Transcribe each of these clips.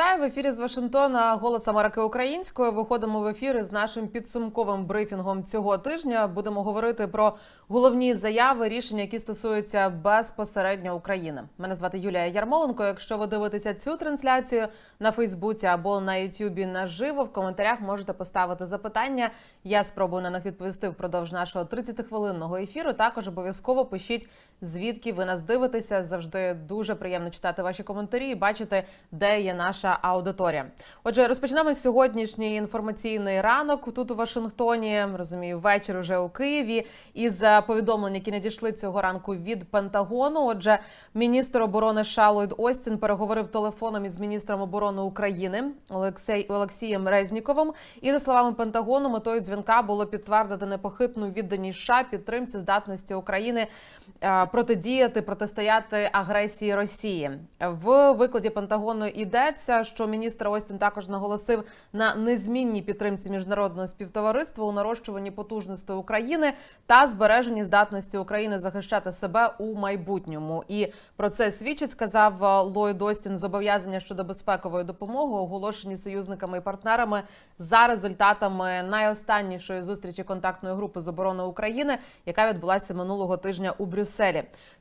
Вітаю в ефірі з Вашингтона. Голос Америки українською. Виходимо в ефір з нашим підсумковим брифінгом цього тижня. Будемо говорити про головні заяви, рішення, які стосуються безпосередньо України. Мене звати Юлія Ярмоленко. Якщо ви дивитеся цю трансляцію на Фейсбуці або на Ютубі наживо, в коментарях можете поставити запитання. Я спробую на них відповісти впродовж нашого 30-хвилинного ефіру. Також обов'язково пишіть, звідки ви нас дивитеся. Завжди дуже приємно читати ваші коментарі і бачити, де є наша аудиторія. Отже, розпочнемо сьогоднішній інформаційний ранок тут у Вашингтоні. Розумію, вечір уже у Києві. Із е, повідомлень, які надійшли цього ранку від Пентагону. Отже, міністр оборони США Ллойд Остін переговорив телефоном із міністром оборони України Олексій Олексієм Резніковим. І за словами Пентагону, метою дзвінка було підтвердити непохитну відданість США підтримці здатності України е, протидіяти протистояти агресії Росії. В викладі Пентагону йдеться, що міністр Остін також наголосив на незмінній підтримці міжнародного співтовариства у нарощуванні потужностей України та збереженні здатності України захищати себе у майбутньому. І про це свідчить, сказав Ллойд Остін, зобов'язання щодо безпекової допомоги, оголошені союзниками і партнерами за результатами найостаннішої зустрічі контактної групи з оборони України, яка відбулася минулого тижня у Брюсселі.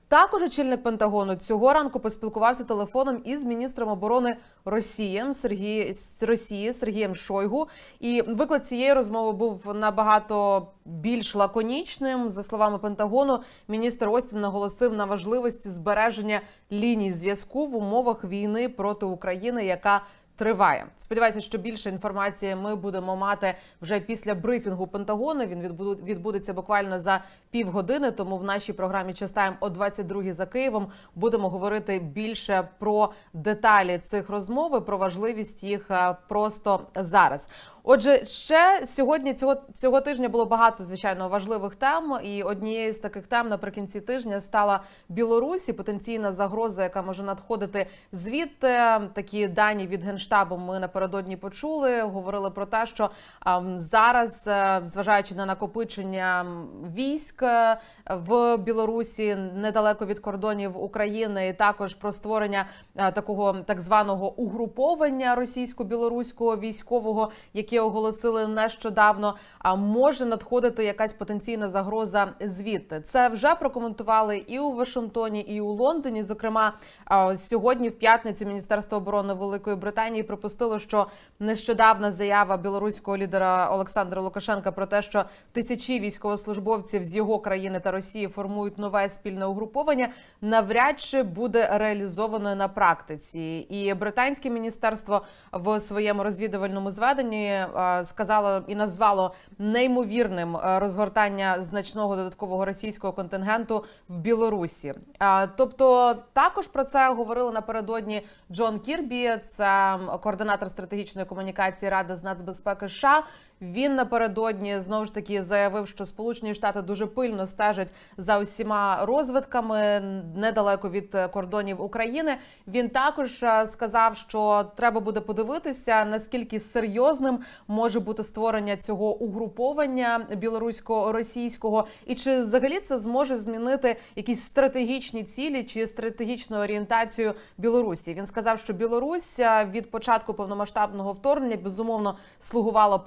Також очільник Пентагону цього ранку поспілкувався телефоном із міністром оборони Росієм Сергій з Росії Сергієм Шойгу. І виклад цієї розмови був набагато більш лаконічним. За словами Пентагону, міністр Остін наголосив на важливості збереження ліній зв'язку в умовах війни проти України, яка Триває. Сподіваюся, що більше інформації ми будемо мати вже після брифінгу Пентагону. Він відбуду- відбудеться буквально за півгодини. Тому в нашій програмі «Частаєм» о 22 за Києвом будемо говорити більше про деталі цих розмов, і про важливість їх е, просто зараз. Отже, ще сьогодні цього цього тижня було багато звичайно важливих тем. І однією з таких тем наприкінці тижня стала Білорусь і потенційна загроза, яка може надходити звідти. Такі дані від генштабу ми напередодні почули. Говорили про те, що ем, зараз, е, зважаючи на накопичення військ в Білорусі недалеко від кордонів України, і також про створення е, такого так званого угруповання російсько-білоруського військового, яке оголосили нещодавно. А може надходити якась потенційна загроза звідти. Це вже прокоментували і у Вашингтоні, і у Лондоні. Зокрема, сьогодні, в п'ятницю, Міністерство оборони Великої Британії припустило, що нещодавна заява білоруського лідера Олександра Лукашенка про те, що тисячі військовослужбовців з його країни та Росії формують нове спільне угруповання, навряд чи буде реалізовано на практиці. І британське міністерство в своєму розвідувальному зведенні е, сказало і назвало неймовірним е, розгортання значного додаткового російського контингенту в Білорусі. Е, Тобто, також про це говорили напередодні Джон Кірбі, це координатор стратегічної комунікації Ради з нацбезпеки США. Він напередодні знову ж таки заявив, що Сполучені Штати дуже пильно стежать за усіма розвитками недалеко від е, кордонів України. Він також е, сказав, що треба буде подивитися, наскільки серйозним може бути створення цього угруповання білорусько-російського, і чи взагалі це зможе змінити якісь стратегічні цілі чи стратегічну орієнтацію Білорусі. Він сказав, що Білорусь е, від початку повномасштабного вторгнення безумовно слугувала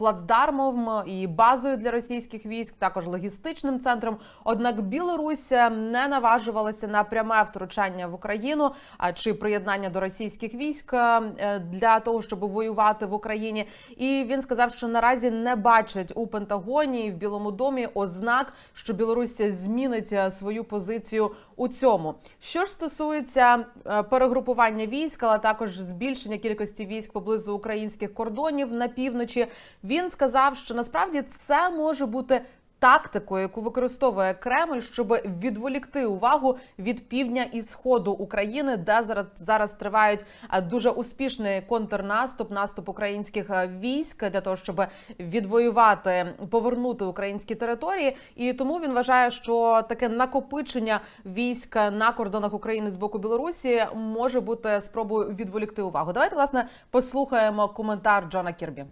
плацдармом і базою для російських військ, також логістичним центром. Однак Білорусь е, не наважувалася на пряме втручання в Україну а чи приєднання до російських військ е, для того, щоб воювати в Україні. І він сказав, що наразі не бачить у Пентагоні і в Білому домі ознак, що Білорусія змінить е, свою позицію у цьому. Що ж стосується перегрупування військ, але також збільшення кількості військ поблизу українських кордонів на півночі, він сказав, що насправді це може бути. Тактикою, яку використовує Кремль, щоб відволікти увагу від півдня і сходу України, де зараз зараз тривають е, дуже успішний контрнаступ, наступ українських е, військ для того, щоб відвоювати, повернути українські території. І тому він вважає, що таке накопичення військ на кордонах України з боку Білорусі може бути спробою відволікти увагу. Давайте власне послухаємо коментар Джона Кірбі.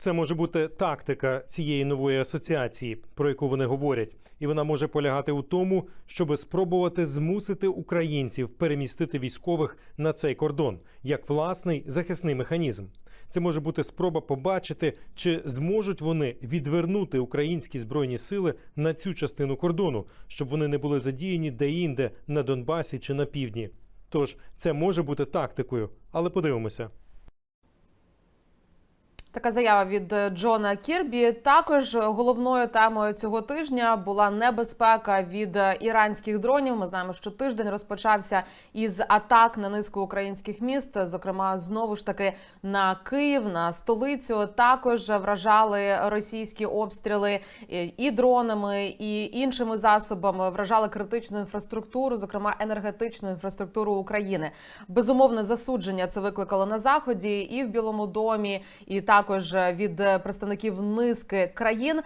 Це може бути тактика цієї нової асоціації, про яку вони говорять, і вона може полягати у тому, щоб спробувати змусити українців перемістити військових на цей кордон як власний захисний механізм. Це може бути спроба побачити, чи зможуть вони відвернути українські збройні сили на цю частину кордону, щоб вони не були задіяні де-інде на Донбасі чи на півдні. Тож це може бути тактикою, але подивимося. Така заява від е, Джона Кірбі. Також головною темою цього тижня була небезпека від е, іранських дронів. Ми знаємо, що тиждень розпочався із атак на низку українських міст, зокрема знову ж таки на Київ, на столицю. Також вражали російські обстріли е, і дронами, і іншими засобами. Вражали критичну інфраструктуру, зокрема енергетичну інфраструктуру України. Безумовне засудження це викликало на заході і в Білому домі, і також від представників низки країн.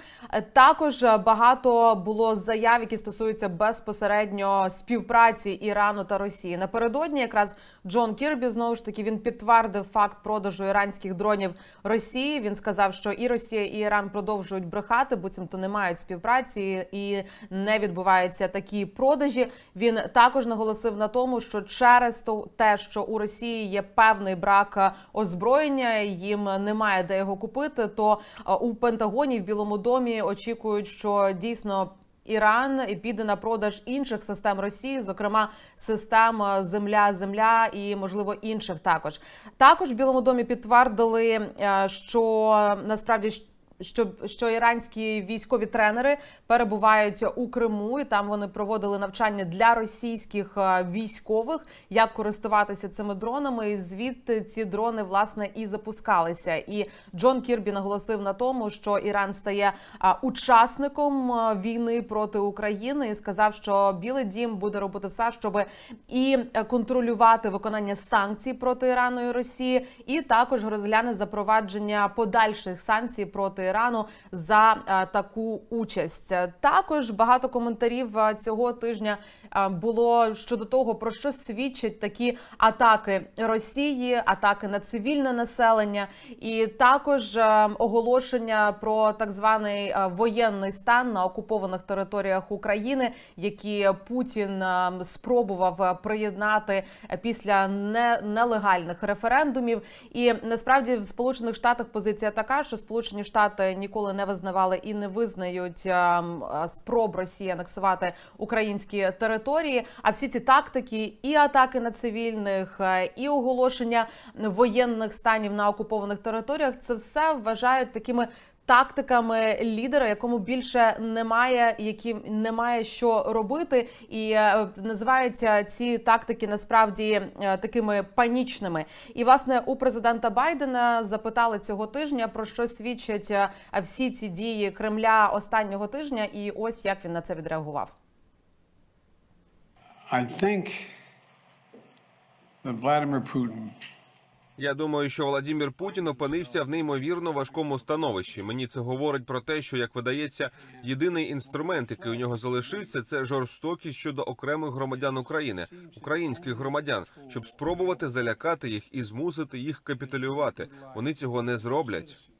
Також багато було заяв, які стосуються безпосередньо співпраці Ірану та Росії. Напередодні якраз Джон Кірбі знову ж таки він підтвердив факт продажу іранських дронів Росії. Він сказав, що і Росія, і Іран продовжують брехати, буцімто не мають співпраці і не відбуваються такі продажі. Він також наголосив на тому, що через те, що у Росії є певний брак озброєння, їм немає де його купити. То е, у Пентагоні в Білому домі очікують, що дійсно. Іран піде на продаж інших систем Росії, зокрема систем Земля-Земля і можливо інших також. Також в Білому домі підтвердили, е, що насправді що, що іранські військові тренери перебувають у Криму, і там вони проводили навчання для російських е, військових, як користуватися цими дронами. І звідти ці дрони власне і запускалися. І Джон Кірбі наголосив на тому, що Іран стає учасником е, війни проти України, і сказав, що Білий Дім буде робити все, щоб і е, контролювати виконання санкцій проти Ірану і Росії, і також розгляне запровадження подальших санкцій проти Ірану за е, таку участь. Також багато коментарів е, цього тижня е, було щодо того, про що свідчать такі атаки Росії, атаки на цивільне населення, і також оголошення про так званий воєнний стан на окупованих територіях України, які Путін спробував приєднати після не- нелегальних референдумів. І насправді в Сполучених Штатах позиція така, що Сполучені Штати ніколи не визнавали і не визнають е, е, спроб Росії анексувати українські території. А всі ці тактики, і атаки на цивільних, е, і оголошення воєнних станів на окупованих територіях, це все вважають такими. Тактиками лідера, якому більше немає, яким немає що робити, і е, називаються ці тактики насправді е, такими панічними. І власне у президента Байдена запитали цього тижня про що свідчать е, всі ці дії Кремля останнього тижня, і ось як він на це відреагував. I think that Vladimir Putin Я думаю, що Володимир Путін опинився в неймовірно важкому становищі. Мені це говорить про те, що як видається, єдиний інструмент, який у нього залишився, це жорстокість щодо окремих громадян України, українських громадян, щоб спробувати залякати їх і змусити їх капітулювати. Вони цього не зроблять.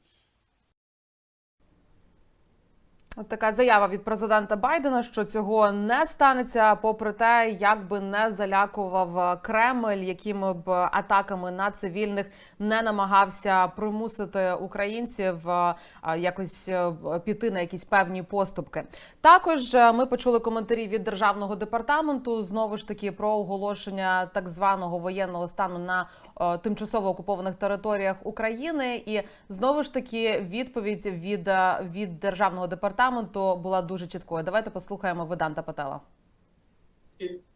От така заява від президента Байдена, що цього не станеться, попри те, як би не залякував Кремль, якими б атаками на цивільних не намагався примусити українців е, якось е, піти на якісь певні поступки. Також е, ми почули коментарі від державного департаменту знову ж таки про оголошення так званого воєнного стану на е, тимчасово окупованих територіях України, і знову ж таки відповідь від, е, від державного департаменту була дуже чіткою. Давайте послухаємо Веданта Патела.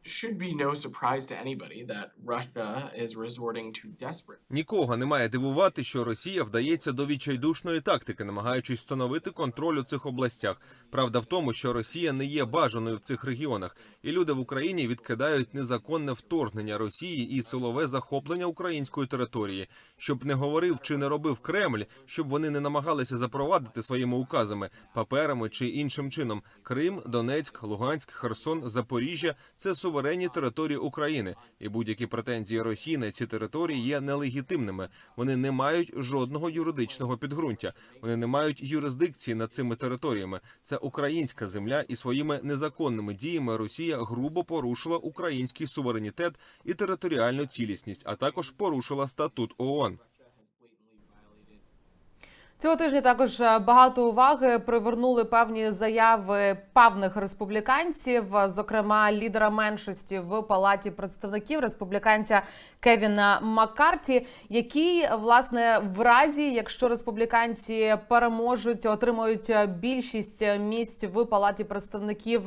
Should be no surprise to anybody that Russia is resorting to desperate Нікого не має дивувати, що Росія вдається до відчайдушної тактики, намагаючись встановити контроль у цих областях. Правда в тому, що Росія не є бажаною в цих регіонах, і люди в Україні відкидають незаконне вторгнення Росії і силове захоплення української території. Щоб не говорив чи не робив Кремль, щоб вони не намагалися запровадити своїми указами, паперами чи іншим чином. Крим, Донецьк, Луганськ, Херсон, Запоріжжя це суверенні території України, і будь-які претензії Росії на ці території є нелегітимними. Вони не мають жодного юридичного підґрунтя. Вони не мають юрисдикції над цими територіями. Це українська земля, і своїми незаконними діями Росія грубо порушила український суверенітет і територіальну цілісність, а також порушила статут ООН. Цього тижня також е, багато уваги привернули певні заяви певних республіканців, зокрема лідера меншості в палаті представників республіканця Кевіна Маккарті, який власне в разі, якщо республіканці переможуть, отримують більшість місць в палаті представників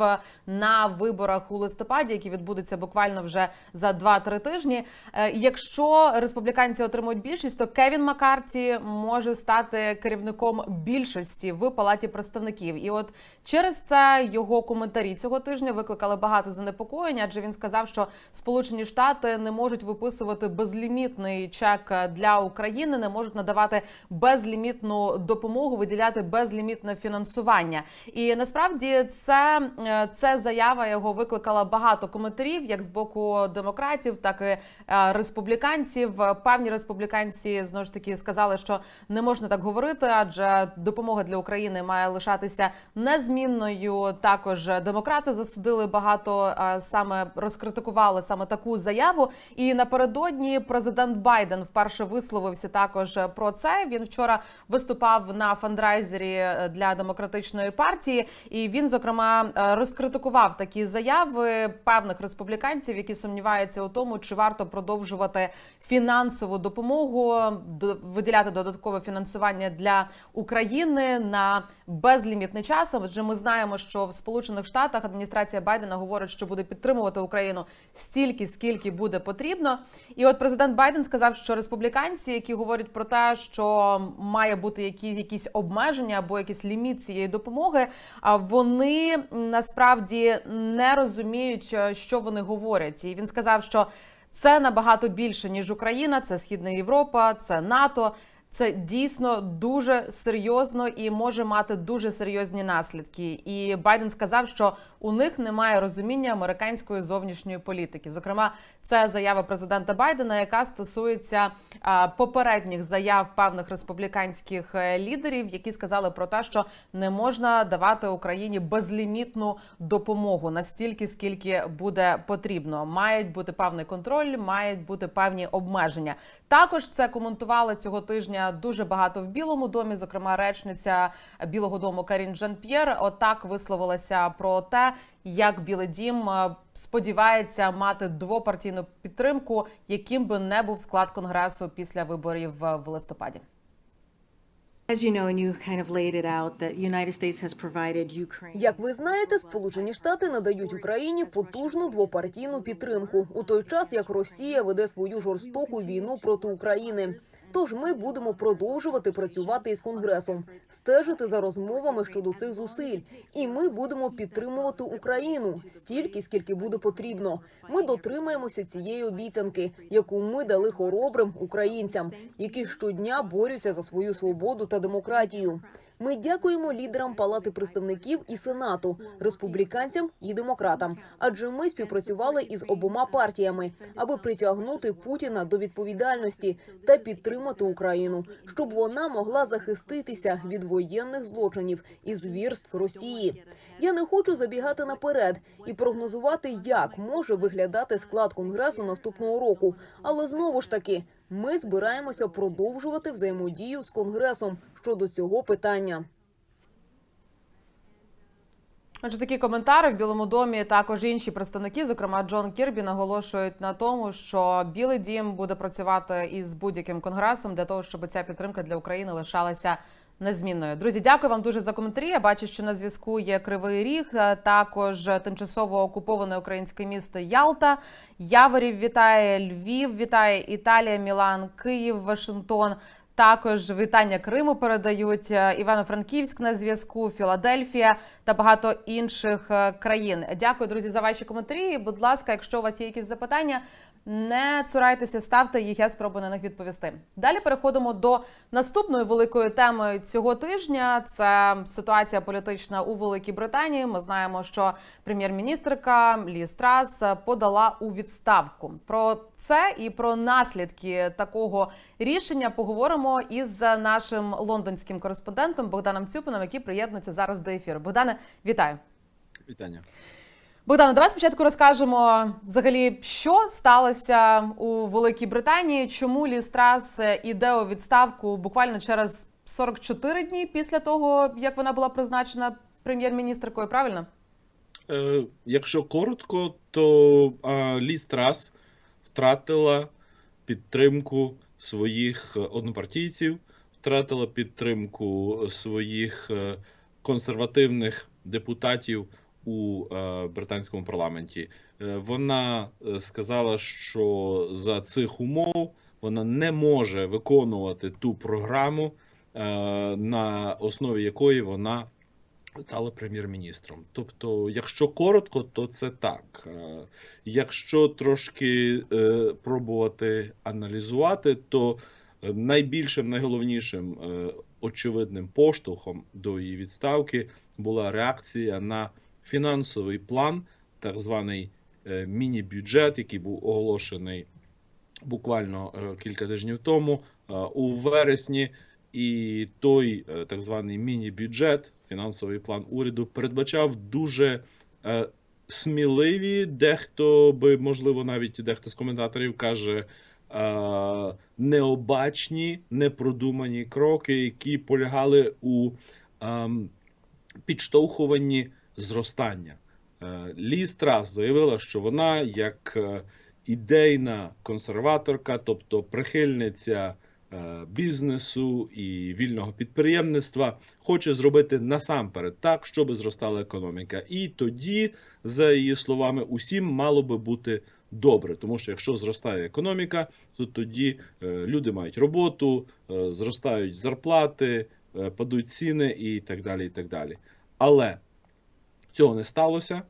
на виборах у листопаді, які відбудуться буквально вже за 2-3 тижні. Е, Якщо республіканці отримують більшість, то Кевін Маккарті може стати керівником більшості в палаті представників. І от через це його коментарі цього тижня викликали багато занепокоєння, адже він сказав, що Сполучені Штати не можуть виписувати безлімітний чек для України, не можуть надавати безлімітну допомогу, виділяти безлімітне фінансування. І насправді це, е, це заява його викликала багато коментарів, як з боку демократів, так і е, республіканців. Певні республіканці знову ж таки сказали, що не можна так говорити, адже допомога для України має лишатися незмінною. Також демократи засудили багато саме розкритикували саме таку заяву. І напередодні президент Байден вперше висловився також про це. Він вчора виступав на фандрайзері е, для демократичної партії, і він зокрема е, розкритикував такі заяви певних республіканців, які сумніваються у тому, чи варто продовжувати фінансову допомогу, до- виділяти додаткове фінансування для України на безлімітний час. Адже ми знаємо, що в Сполучених Штатах адміністрація Байдена говорить, що буде підтримувати Україну стільки, скільки буде потрібно. І от президент Байден сказав, що республіканці, які говорять про те, що має бути які, якісь обмеження або якийсь ліміт цієї допомоги, а вони насправді не розуміють, е, що вони говорять. І він сказав, що це набагато більше ніж Україна, це Східна Європа, це НАТО. Це дійсно дуже серйозно і може мати дуже серйозні наслідки. І Байден сказав, що у них немає розуміння американської зовнішньої політики. Зокрема, це заява президента Байдена, яка стосується попередніх заяв певних республіканських е, лідерів, які сказали про те, що не можна давати Україні безлімітну допомогу настільки, скільки буде потрібно. Мають бути певний контроль, мають бути певні обмеження. Також це коментували цього тижня дуже багато в Білому домі. Зокрема, речниця Білого Дому Карін Жан П'єр отак висловилася про те, як Білий Дім е, сподівається мати двопартійну підтримку, яким би не був склад конгресу після виборів в листопаді. Як ви знаєте, Сполучені Штати надають Україні потужну двопартійну підтримку у той час, як Росія веде свою жорстоку війну проти України. Тож ми будемо продовжувати працювати із конгресом, стежити за розмовами щодо цих зусиль, і ми будемо підтримувати Україну стільки, скільки буде потрібно. Ми дотримаємося цієї обіцянки, яку ми дали хоробрим українцям, які щодня борються за свою свободу та демократію. Ми дякуємо лідерам Палати представників і Сенату, республіканцям і демократам, адже ми співпрацювали із обома партіями, аби притягнути Путіна до відповідальності та підтримати Україну, щоб вона могла захиститися від воєнних злочинів і звірств Росії. Я не хочу забігати наперед і прогнозувати, як може виглядати склад конгресу наступного року. Але знову ж таки, ми збираємося продовжувати взаємодію з конгресом щодо цього питання. Отже, такі коментари в Білому домі також інші представники, зокрема Джон Кірбі, наголошують на тому, що Білий Дім буде працювати із будь-яким конгресом для того, щоб ця підтримка для України лишалася незмінною. Друзі, дякую вам дуже за коментарі. Я бачу, що на зв'язку є Кривий Ріг, також тимчасово окуповане українське місто Ялта. Яворів вітає Львів, вітає Італія, Мілан, Київ, Вашингтон. Також вітання Криму передають е, Івано-Франківськ на зв'язку, Філадельфія та багато інших е, країн. Дякую, друзі, за ваші коментарі. Будь ласка, якщо у вас є якісь запитання, не цурайтеся, ставте їх. Я спробую на них відповісти. Далі переходимо до наступної великої теми цього тижня. Це ситуація політична у Великій Британії. Ми знаємо, що прем'єр-міністрка Ліз Трас подала у відставку. Про це і про наслідки такого рішення поговоримо із нашим лондонським кореспондентом Богданом Цюпином, який приєднується зараз до ефіру. Богдане, вітаю. Вітання. Богдане, давай спочатку розкажемо взагалі, що сталося у Великій Британії, чому Ліз Трас іде у відставку буквально через 44 дні після того, як вона була призначена прем'єр-міністркою. Правильно? Е, якщо коротко, то Ліз Трас втратила підтримку своїх е, однопартійців, втратила підтримку своїх е, консервативних депутатів у е, британському парламенті. Вона сказала, що за цих умов вона не може виконувати ту програму, на основі якої вона стала прем'єр-міністром. Тобто, якщо коротко, то це так. Е, Якщо трошки е, пробувати аналізувати, то найбільшим, найголовнішим е, очевидним поштовхом до її відставки була реакція на фінансовий план, так званий міні-бюджет, який був оголошений буквально кілька тижнів тому у вересні. І той так званий міні-бюджет, фінансовий план уряду, передбачав дуже е, сміливі, дехто би, можливо, навіть дехто з коментаторів каже, е, необачні, непродумані кроки, які полягали у ем, підштовхуванні зростання. Е, Ліз Трас заявила, що вона як е, ідейна консерваторка, тобто прихильниця е, бізнесу і вільного підприємництва, хоче зробити насамперед так, щоб зростала економіка. І тоді, за її словами, усім мало би бути добре, тому що якщо зростає економіка, то тоді е, люди мають роботу, е, зростають зарплати, е, падуть ціни і так далі. і так далі. Але цього не сталося.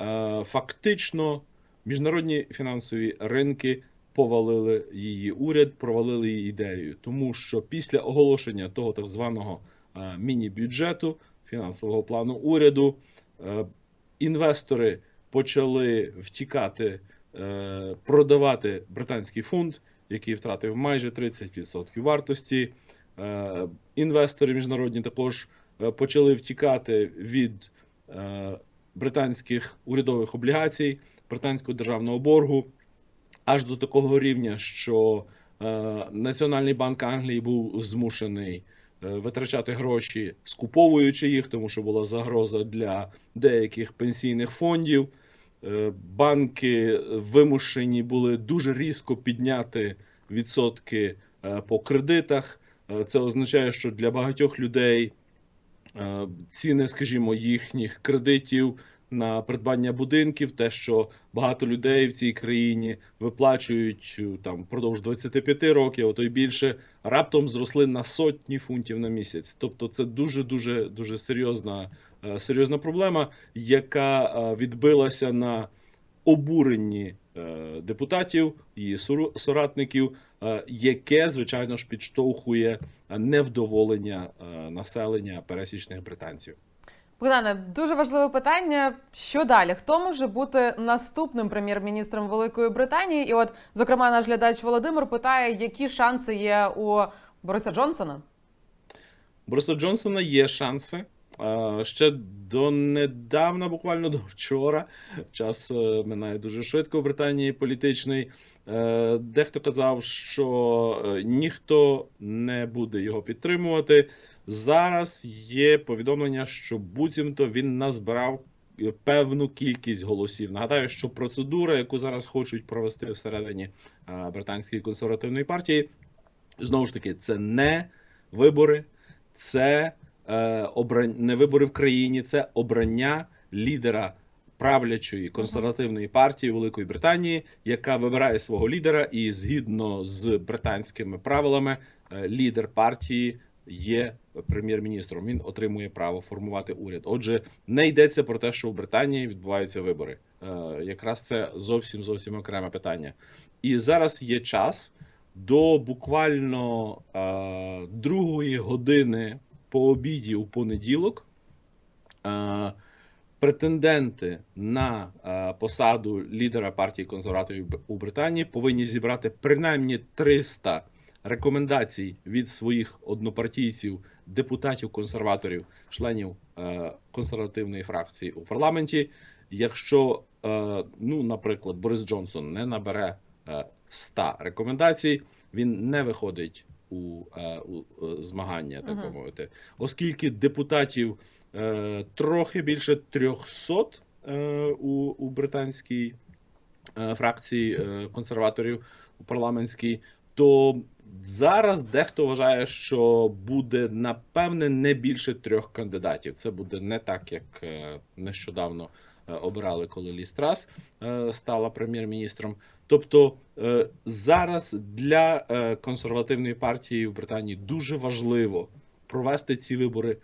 Е, Фактично, міжнародні фінансові ринки повалили її уряд, провалили її ідею, тому що після оголошення того так званого е, міні-бюджету, фінансового плану уряду, е, інвестори почали втікати, е, продавати британський фунт, який втратив майже 30% вартості. Інвестори міжнародні також почали втікати від британських урядових облігацій, британського державного боргу, аж до такого рівня, що е, Національний банк Англії був змушений е, витрачати гроші, скуповуючи їх, тому що була загроза для деяких пенсійних фондів. Е, Банки вимушені були дуже різко підняти відсотки по кредитах. Це означає, що для багатьох людей ціни, скажімо, їхніх кредитів на придбання будинків, те, що багато людей в цій країні виплачують е, там впродовж 25 років, а то й більше, раптом зросли на сотні фунтів на місяць. Тобто, це дуже дуже дуже серйозна, е, серйозна проблема, яка е, відбилася на обуренні депутатів і соратників, яке звичайно ж підштовхує невдоволення населення пересічних британців. Богдане, дуже важливе питання. Що далі? Хто може бути наступним прем'єр-міністром Великої Британії? І от, зокрема, наш глядач Володимир питає, які шанси є у Бориса Джонсона? Бориса Джонсона є шанси. Ще донедавна, буквально до вчора, час е, минає дуже швидко в Британії політичний. Е, Дехто казав, що е, ніхто не буде його підтримувати. Зараз є повідомлення, що буцімто він назбирав е, певну кількість голосів. Нагадаю, що процедура, яку зараз хочуть провести всередині е, британської консервативної партії, знову ж таки, це не вибори, це е, обран... не вибори в країні, це обрання лідера правлячої консервативної партії Великої Британії, яка вибирає свого лідера, і згідно з британськими правилами, е, лідер партії є прем'єр-міністром. Він отримує право формувати уряд. Отже, не йдеться про те, що в Британії відбуваються вибори. Е, Якраз це зовсім зовсім окреме питання. І зараз є час до буквально е, другої години по обіді у понеділок. Е, претенденти на посаду лідера партії консерваторів у Британії повинні зібрати принаймні 300 рекомендацій від своїх однопартійців, депутатів консерваторів, членів е, консервативної фракції у парламенті. Якщо, е, ну, наприклад, Борис Джонсон не набере е, 100 рекомендацій, він не виходить у, е, у е, змагання, так би мовити, оскільки депутатів е, трохи більше 300 е, у, у британській е, фракції е, консерваторів у парламентській, то зараз дехто вважає, що буде напевне не більше трьох кандидатів. Це буде не так, як е, нещодавно е, обирали, коли Лі Страс е, стала прем'єр-міністром. Тобто зараз для консервативної партії в Британії дуже важливо провести ці вибори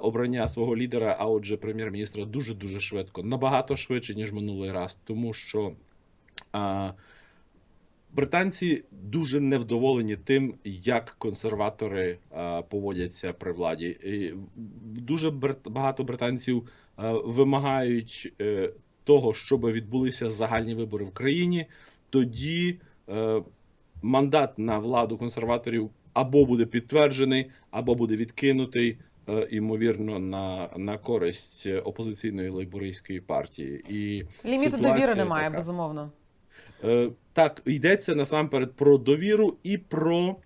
обрання свого лідера, а отже, прем'єр-міністра дуже дуже швидко, набагато швидше ніж минулий раз, тому що британці дуже невдоволені тим, як консерватори а, поводяться при владі. І дуже багато британців а, вимагають е, того, щоб відбулися загальні вибори в країні. Тоді е, мандат на владу консерваторів або буде підтверджений, або буде відкинутий. е, Ймовірно, на, на користь е, опозиційної лейбористської партії, і Ліміту довіри немає, така. безумовно. Е, так, йдеться насамперед про довіру і про,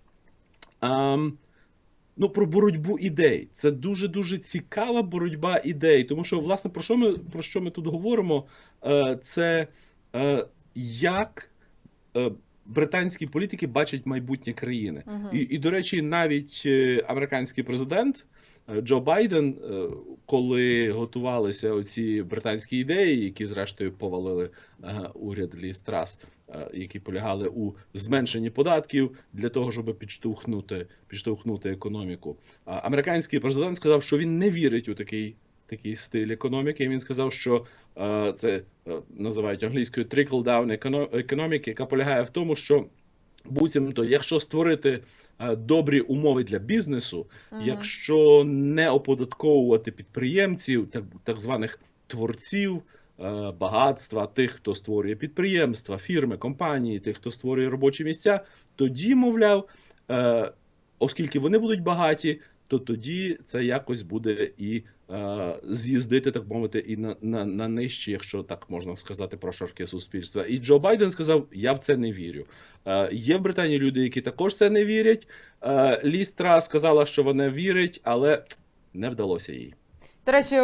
ем, ну, про боротьбу ідей. Це дуже дуже цікава боротьба ідей. Тому що, власне, про що ми, про що ми тут говоримо? Е, це е, як британські політики бачать майбутнє країни. Мгм. І, і, до речі, навіть американський президент Джо Байден, е, коли готувалися оці британські ідеї, які зрештою повалили е, уряд Лі Страс, е, які полягали у зменшенні податків для того, щоб підштовхнути, підштовхнути економіку. Американський президент сказав, що він не вірить у такий. Такий стиль економіки, він сказав, що е, це е, називають англійською trickle-down економіки, яка полягає в тому, що буцімто, якщо створити е, добрі умови для бізнесу, Мгм. якщо не оподатковувати підприємців, так, так званих творців е, багатства, тих, хто створює підприємства, фірми, компанії, тих, хто створює робочі місця, тоді, мовляв, е, оскільки вони будуть багаті, то тоді це якось буде і е, з'їздити, так мовити, і на, на, на нижче, якщо так можна сказати, про шарки суспільства. І Джо Байден сказав: Я в це не вірю. Е, є в Британії люди, які також в це не вірять. Е, Лі сказала, що вона вірить, але не вдалося їй. До речі,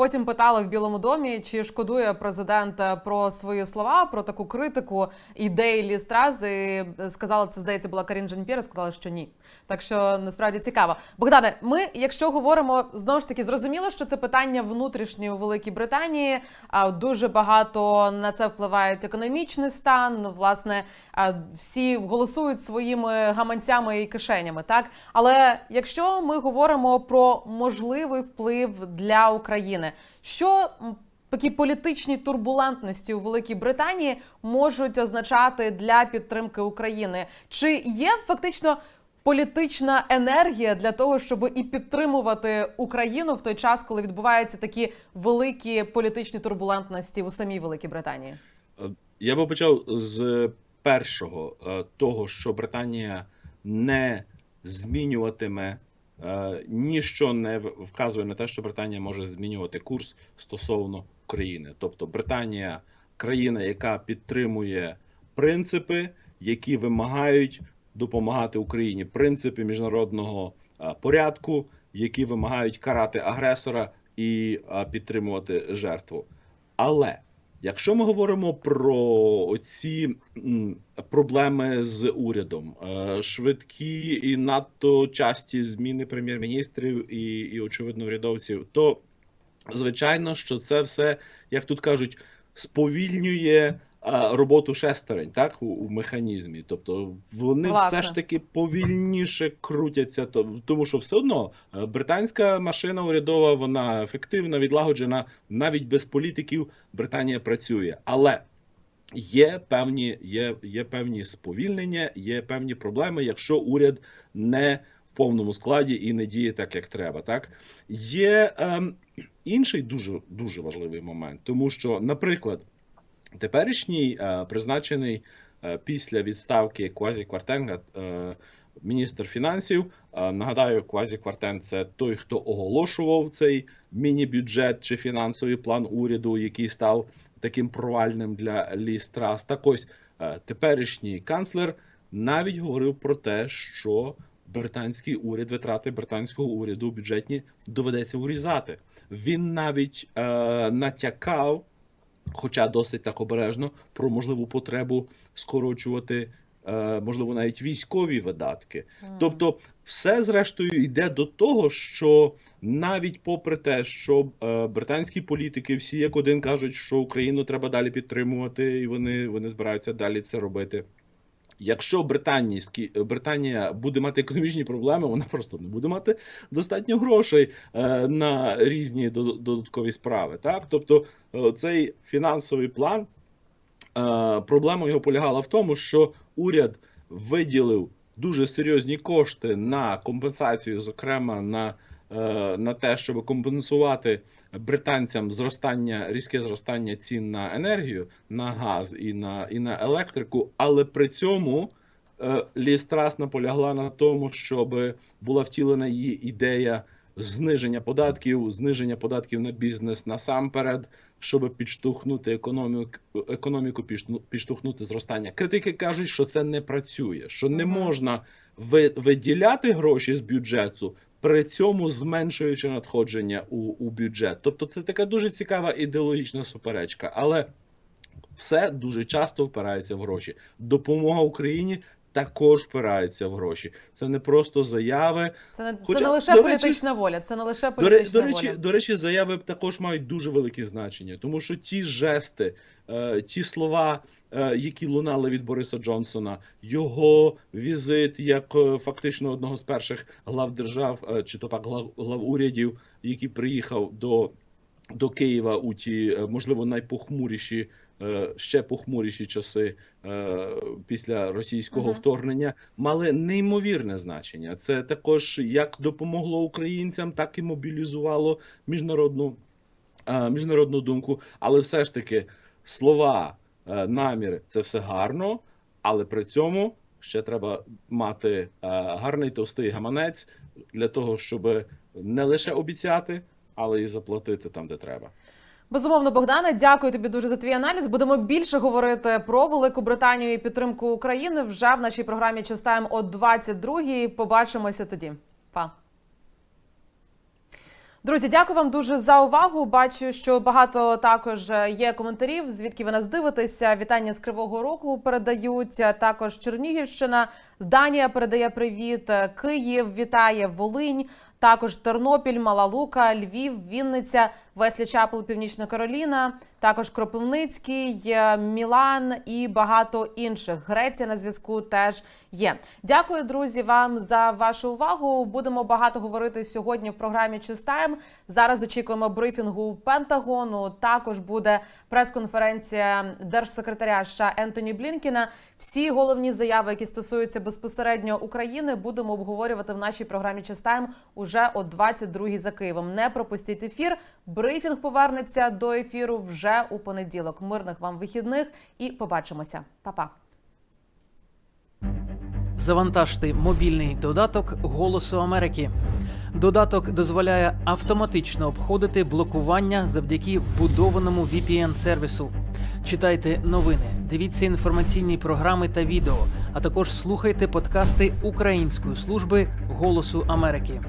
потім питали в Білому домі, чи шкодує президент е, про свої слова, про таку критику ідей Лістрази. Сказала, це здається, була Карін Жан-Пєр, сказала, що ні. Так що насправді цікаво. Богдане, ми, якщо говоримо знову ж таки, зрозуміло, що це питання внутрішнє у Великій Британії. А дуже багато на це впливає економічний стан. Власне, всі голосують своїми гаманцями і кишенями. Так, але якщо ми говоримо про можливий вплив для України, що такі політичні турбулентності у Великій Британії можуть означати для підтримки України? Чи є фактично політична енергія для того, щоб і підтримувати Україну в той час, коли відбуваються такі великі політичні турбулентності у самій Великій Британії? Я би почав з першого е, того, що Британія не змінюватиме, е, ніщо не вказує на те, що Британія може змінювати курс стосовно України. Тобто Британія країна, яка підтримує принципи, які вимагають допомагати Україні, принципи міжнародного е, порядку, які вимагають карати агресора і е, підтримувати жертву. Але Якщо ми говоримо про ці проблеми з урядом, е, швидкі і надто часті зміни прем'єр-міністрів і, і очевидно урядовців, то звичайно, що це все, як тут кажуть, сповільнює роботу шестерень, так, у, у механізмі. Тобто вони Власне. все ж таки повільніше крутяться, то- тому що все одно е, британська машина урядова, вона ефективна, відлагоджена, навіть без політиків Британія працює. Але є певні, є, є певні сповільнення, є певні проблеми, якщо уряд не в повному складі і не діє так, як треба. Так є ем, інший дуже дуже важливий момент, тому що, наприклад, теперішній е, призначений е, після відставки Квазі Квартенга. Е, Міністр фінансів нагадаю, Квазі Квартен це той, хто оголошував цей міні-бюджет чи фінансовий план уряду, який став таким провальним для Ліс. Так ось теперішній канцлер навіть говорив про те, що британський уряд, витрати британського уряду бюджетні доведеться урізати. Він навіть е, натякав, хоча досить так обережно, про можливу потребу скорочувати, е, можливо, навіть військові видатки. Тобто, все зрештою йде до того, що навіть попри те, що е, британські політики всі як один кажуть, що Україну треба далі підтримувати, і вони, вони збираються далі це робити. Якщо британські Британія буде мати економічні проблеми, вона просто не буде мати достатньо грошей е, на різні додаткові справи. Так, тобто е, цей фінансовий план е, проблема його полягала в тому, що уряд виділив дуже серйозні кошти на компенсацію, зокрема на, е, на те, щоб компенсувати британцям зростання різке зростання цін на енергію, на газ і на, і на електрику, але при цьому. е, Ліс Трас наполягла на тому, щоб була втілена її ідея зниження податків, зниження податків на бізнес насамперед, щоб підштовхнути економіку, економіку підштовхнути зростання. Критики кажуть, що це не працює, що не можна ви- виділяти гроші з бюджету, при цьому зменшуючи надходження у, у бюджет. Тобто це така дуже цікава ідеологічна суперечка, але все дуже часто впирається в гроші. Допомога Україні. Також впирається в гроші. Це не просто заяви, Це не, Хоча, це не лише до речі- політична воля, це не лише політична до речі, воля. до речі, заяви також мають дуже велике значення, тому що ті жести, е, ті слова, е, які лунали від Бориса Джонсона, його візит як е, фактично одного з перших глав держав, е, чи то пак глав, глав урядів, який приїхав до, до Києва у ті, можливо, найпохмуріші. Е, Ще похмуріші часи е, після російського Мгм. вторгнення мали неймовірне значення. Це також як допомогло українцям, так і мобілізувало міжнародну, е, міжнародну думку. Але все ж таки слова, наміри це все гарно, але при цьому ще треба мати гарний товстий гаманець для того, щоб не лише обіцяти, але і заплатити там, де треба. Безумовно, Богдане, дякую тобі дуже за твій аналіз. Будемо більше говорити про Велику Британію і підтримку України вже в нашій програмі Чистаємо о 22-й. Побачимося тоді. Па. Друзі, дякую вам дуже за увагу. Бачу, що багато також є коментарів, звідки ви нас дивитеся. Вітання з Кривого Рогу передають. Також Чернігівщина, Данія передає привіт. Київ вітає Волинь. Також Тернопіль, Мала Лука, Львів, Вінниця, Веслі Чапел, Північна Кароліна, також Кропивницький, е, Мілан і багато інших. Греція на зв'язку теж є. Дякую, друзі, вам за вашу увагу. Будемо багато говорити сьогодні в програмі Чистаєм. Зараз очікуємо брифінгу Пентагону. Також буде прес-конференція держсекретаря США Ентоні Блінкіна. Всі головні заяви, які стосуються безпосередньо України, будемо обговорювати в нашій програмі Чистаєм уже о 22-й за Києвом. Не пропустіть ефір. Брифінг повернеться до ефіру вже у понеділок. Мирних вам вихідних і побачимося. Па-па. Завантажте мобільний додаток Голосу Америки. Додаток дозволяє автоматично обходити блокування завдяки вбудованому VPN-сервісу. Читайте новини, дивіться інформаційні програми та відео, а також слухайте подкасти Української служби Голосу Америки.